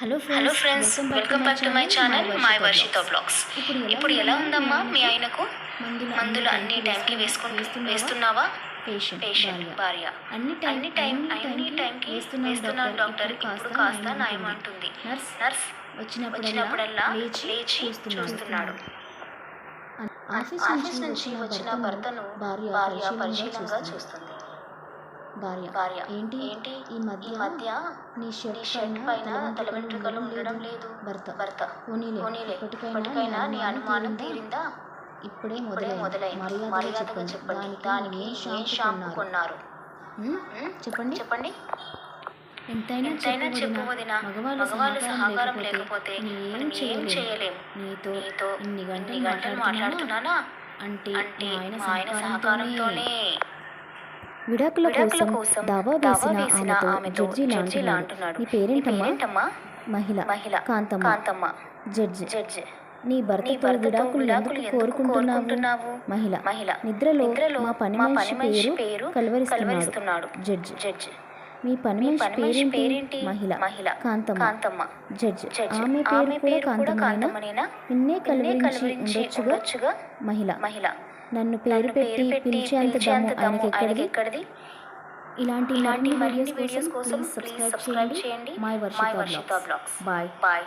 Hello hello friends welcome back to my channel my Varshitha blogs ఇప్పుడు ఎలా ఉందమ్మా మీ ఆయనకు? మందులు అన్ని టైంకి వేసుకుని వేస్తున్నావా? పేషెంట్ భార్య. అన్ని అన్ని టైం అన్ని టైంకి వేస్తున్నాను డాక్టర్ ఇప్పుడు కాస్త నయం అంటుంది. నర్స్ నర్స్ వచ్చినప్పుడల్లా లేచి చూస్తున్నాడు. ఆఫీస్ నుంచి వచ్చిన భర్తను భార్య పరిశీలనగా చూస్తుంది. భార్య. భార్య. ఏంటి? ఏంటి? ఈ మధ్య మధ్య నీ షర్ట్ షర్ట్ పైన పైన తల తల వెంట్రుకలు వెంట్రుకలు ఉండడం లేదు. భర్త. భర్త. పోనీలే. పోనీలే. ఇప్పటికైనా నీ అనుమానం తీరిందా? ఇప్పుడే ఇప్పుడే మొదలైంది. మర్యాదగా చెప్పండి. దానికి ఏ షాంపూ కొన్నారు? చెప్పండి. చెప్పండి. ఎంతైనా చెప్పు వదినా. మగవాళ్ళు సహకారం లేకపోతే ఏం చేయలేం నీతో నీతో ఇన్ని గంటలు మాట్లాడుతున్నానా? అంటే ఆయన సహకారంతోనే విడాకుల కోసం దావా వేసిన ఆమెతో జడ్జి అంటున్నాడు అంటున్నాడు నీ పేరేంటమ్మా మహిళ మహిళ కాంతమ్మ కాంతమ్మ జడ్జి. జడ్జ్. నీ భర్తతో విడాకులు ఎందుకు కోరుకుంటున్నావు? మహిళ. మహిళ. నిద్రలో మా పని మనిషి పేరు కలవరిస్తున్నాడు. జడ్జి. జడ్జ్. మీ పని మనిషి పేరేంటి? మహిళ. మహిళ. కాంతమ్మ. కాంతమ్మ. జడ్జి. ఆమె పేరు కూడా కాంతమ్మనేనా కాంతమ్మనేనా నిన్నే కలవరించి ఉండొచ్చుగా? మహిళ. మహిళ. నన్ను పేరు పెట్టి పిలిచేంత దమ్ము ఆయనకి ఎక్కడిది? ఇలాంటి ఇలాంటి వీడియోస్ కోసం సబ్స్క్రైబ్ చేయండి. My Varshitha blogs bye bye